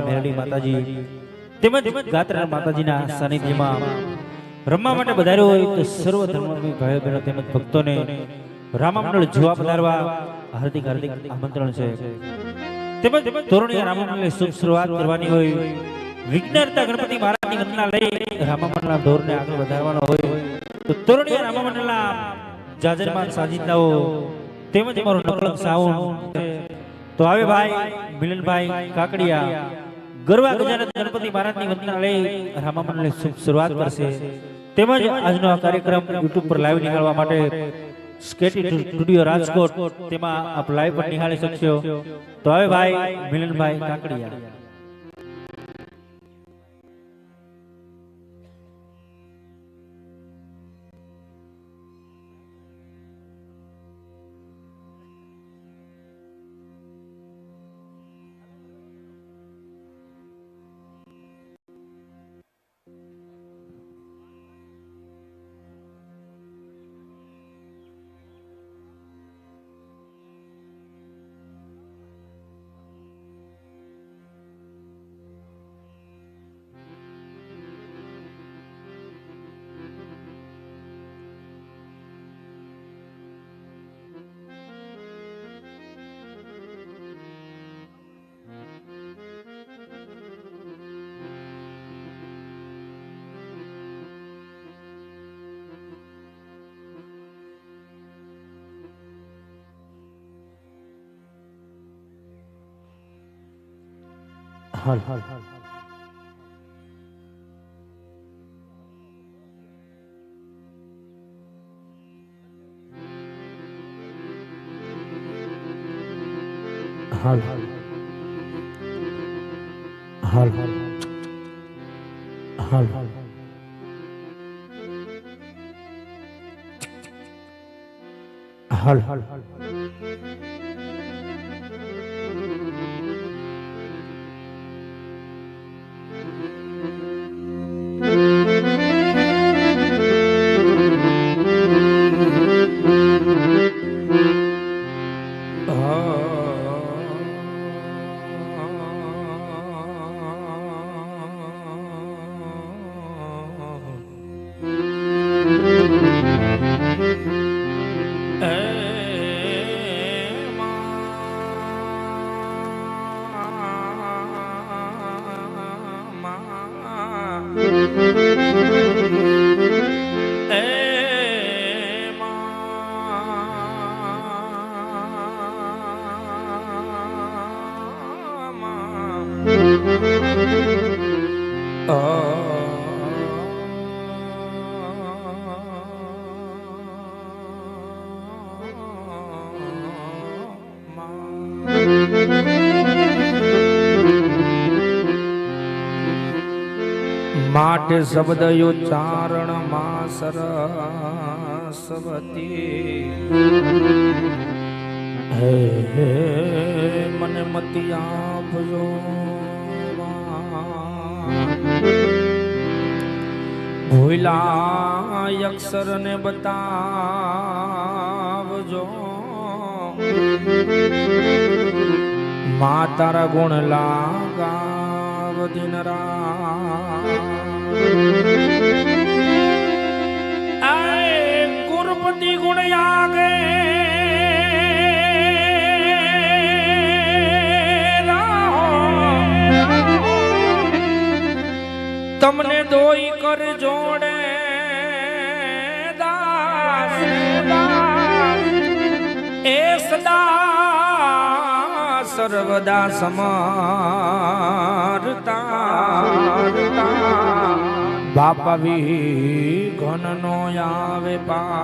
મેરડી માતાજી તેમજ ગાત્રા સાજિંદાઓ તેમજ અમારું નકલંક સાઉન્ડ તો હવે ભાઈ, મિલનભાઈ કાકડિયા, ગરવા ગજાનંદ ગણપતિ મહારાજની વંદના લઈ રામામંડળની શરૂઆત કરશે. તેમજ આજનો આ કાર્યક્રમ યુટ્યુબ પર લાઈવ નીકળવા માટે સ્કેટી સ્ટુડિયો રાજકોટ, તેમાં આપ લાઈવ પર નિહાળી શકશો. તો હવે ભાઈ, મિલનભાઈ કાકડિયા. સ્થળ હાલ. હાલ હાલ. હાલ હાલ. હાલ હાલ. શબ્દ ઉચ્ચારણમાં સરસ્વતી હે હે મને મતિ આપજો ભૂલા અક્ષર ને બતાવજો મા તારા ગુણ લાગા દિન આગે તમને દોઈ કર જોડે. સર્વદા સમારતા બાપવી ઘનનો આવે પા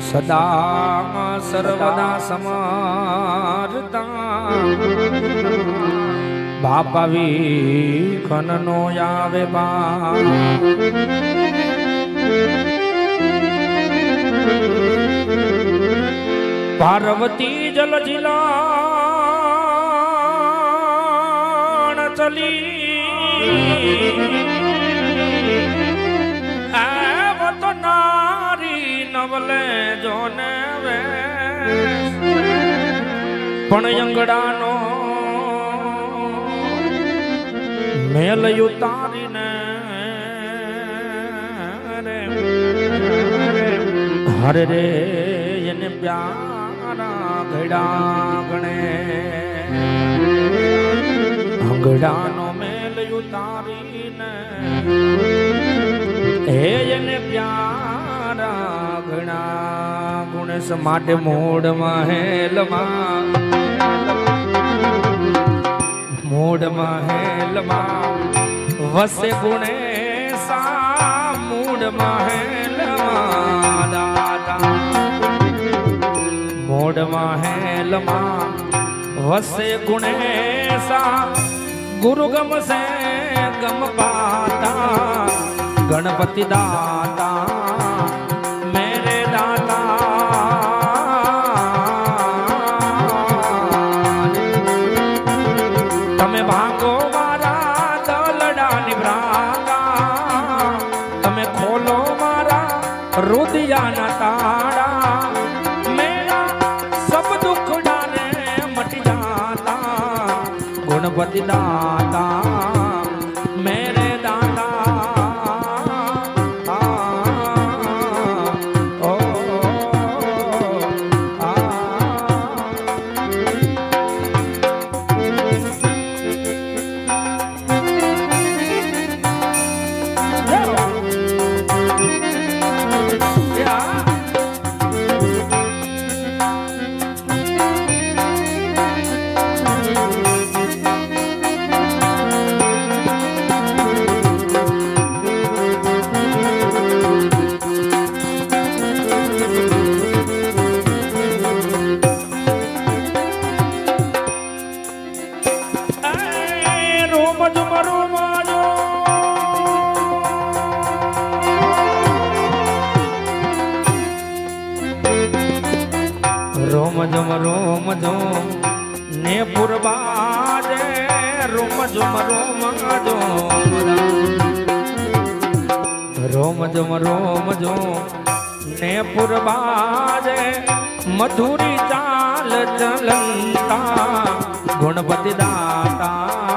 સદા સર્વદા સમારતા બાપવી ઘનનો આવે પા પાર્વતી જલ જિલાણ ચલી. આવત નારી નવલે જોને વે. પણ અંગડાનો મેલ ઉતારીને હરે રે, એને પ્યારા ઘડા ગણે અંગડાનો મેલ ઉતારીને હે એને પ્યારા ઘણા ગુણસ માટે મોડમાં હેલમાં. મોડમાં હેલમાં. વસે ગુણે સા મૂળમાં હેલમાં. મૂળમાં હેલમાં વસે ગુણે સા. ગુરુ ગમશે ગમ પાતા. ગણપતિ દાતા, મેરે દાતા. તમે ભાગો મારા દલડા નિભ્રાતા તમે ખોલો મારા રુદિયાના તાળા ગુણપતિ દાતા ચાલ ચલંતા ગુણપતિ દાતા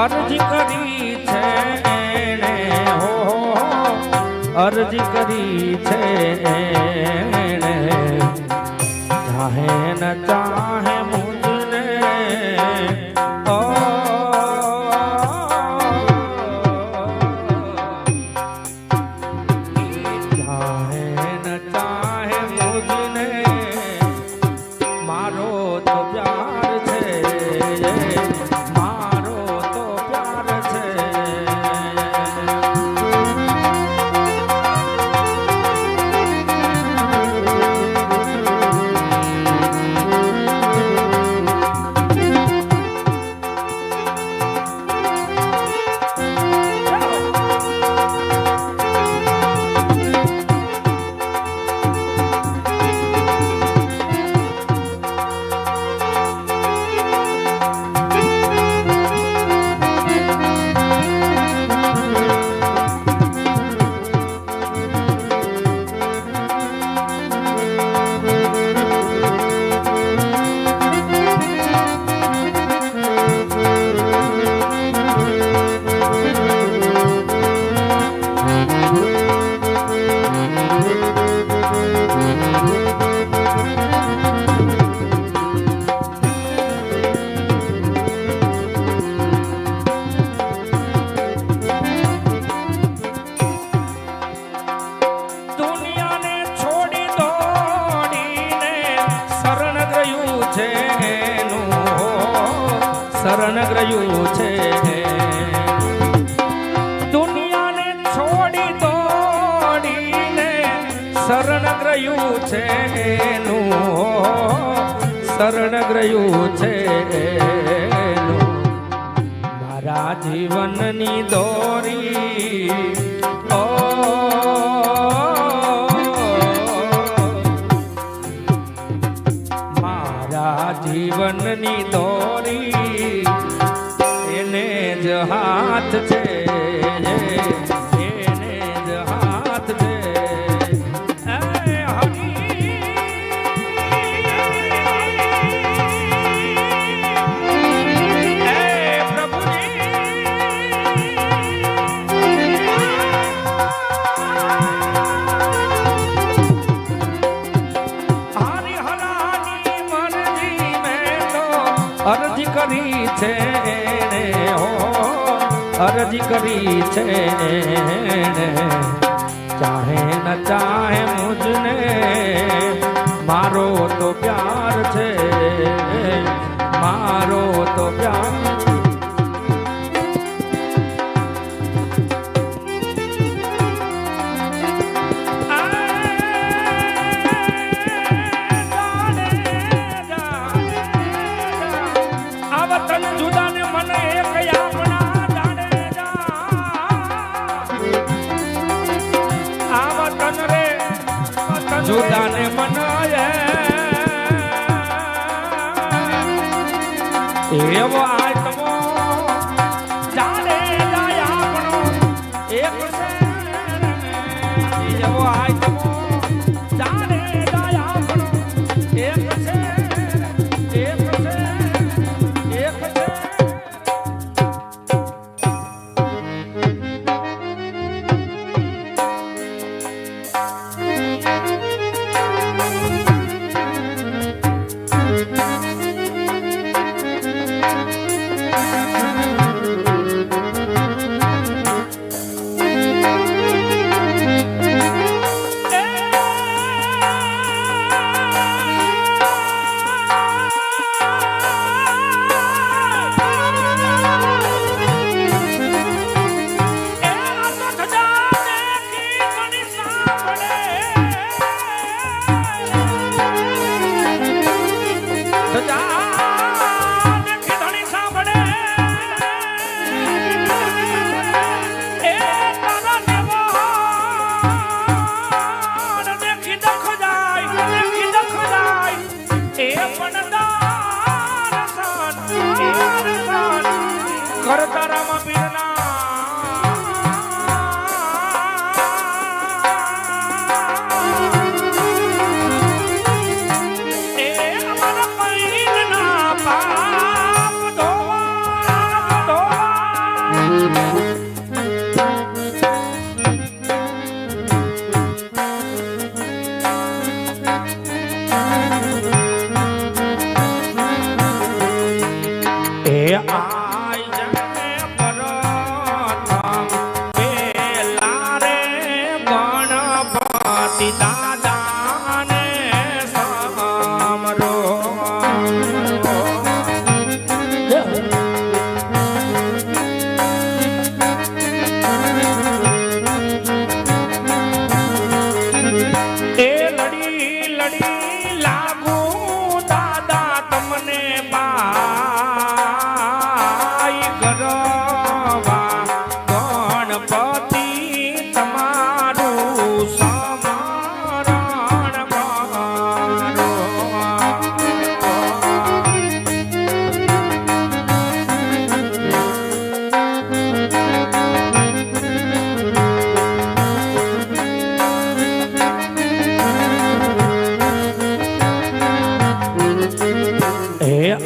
અરજી કરી છે એણે. હો અરજી કરી છે એણે. ચાહે ન ચાહે bonito. કરી છે એને હો, અરજી કરી છે એને ચાહે ન ચાહે મુજને, મારો તો પ્યાર છે. મારો તો પ્યાર છે 你要不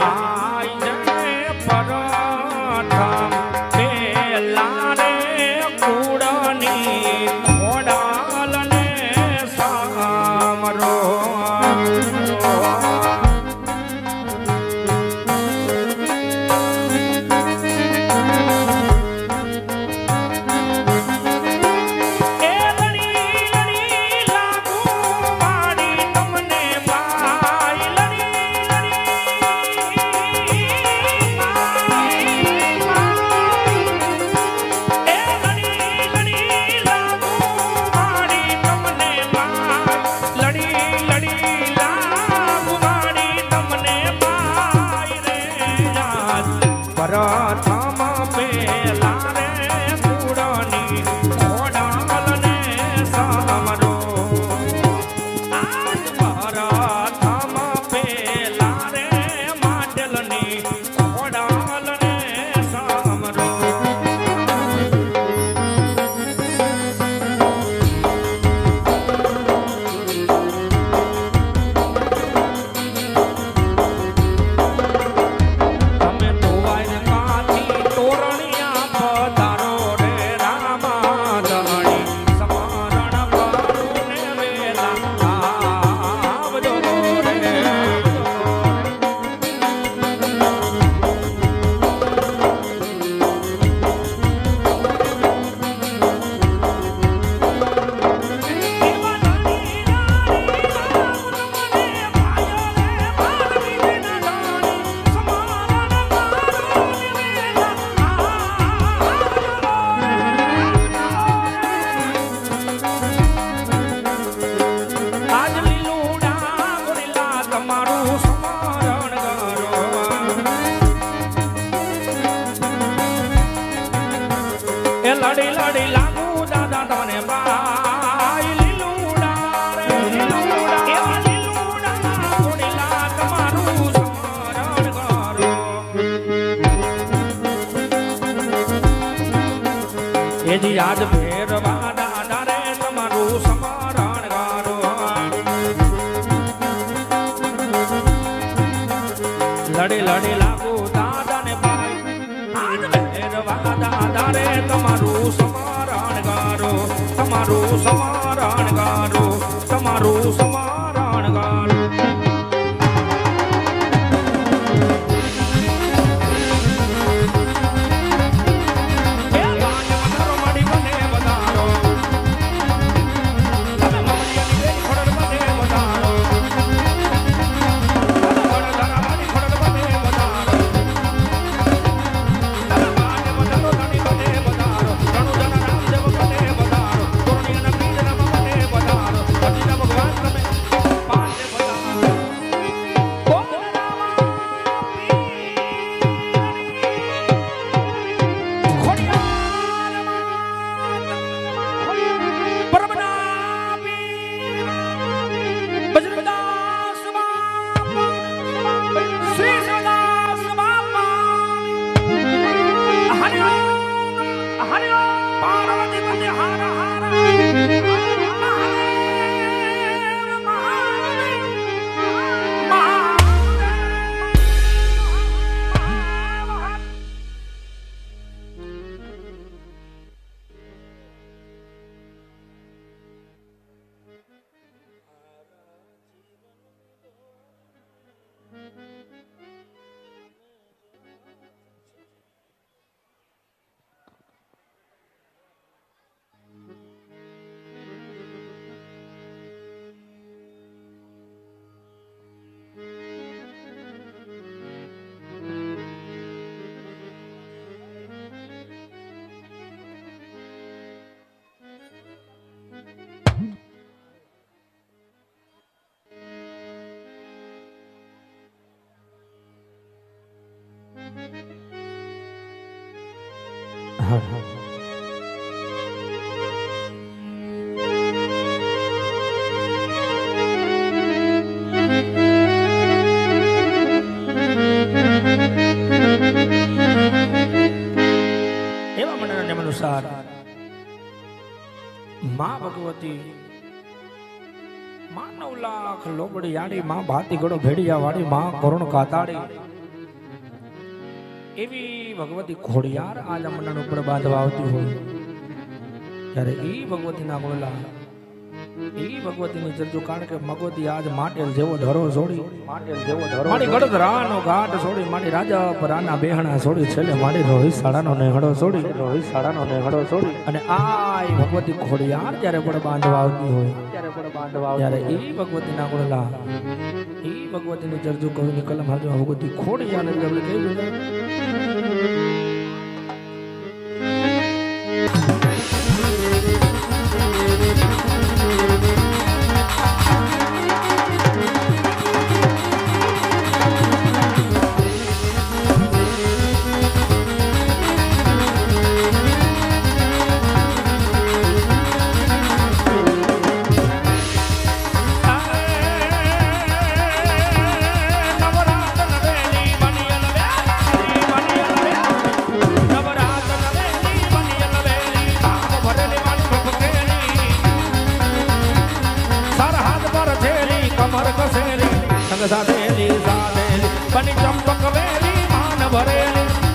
Yeah. લડી લડી rusa. એવા નિયમ અનુસારમાં ભગવતી માનવ લાખ લોબડી આડી, માં ભાતી ગળો ભેડિયા વાળી માં કરુણ કાતાડી એવી ભગવતી ખોડિયાર આજ આ મંડળ ઉપર બાંધવા આવતી હોય ત્યારે એ ભગવતીના ગોળલા એ ભગવતીની જરજુ કારણ કે મગવતી આજ માટેલ જેવો ધરો છોડી માટેલ જેવો ધરો મારી ગડધરાનો ઘાટ છોડી મારી રાજા પરાના બેહણા છોડી છેલ્લે મારી રોહિત સાડાનો નેહડો છોડી. રોહિત સાડાનો નેહડો છોડી. અને આ ઈ ભગવતી ખોડિયાર જ્યારે પણ બાંધવા આવતી હોય ત્યારે પણ બાંધવા ત્યારે એ ભગવતીના ગોળલા એ ભગવતીની જરજુ કવિની કલમ હાજર ભગવતી ખોડિયાર એટલે આપણે કહી દીધું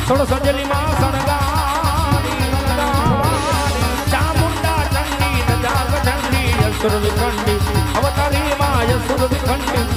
સોળ સજેલી માં સણગારી ચામુંડા ચંડી જાગ ચંડી યસુર વિખંડી અવતારી માં યસુર વિખંડી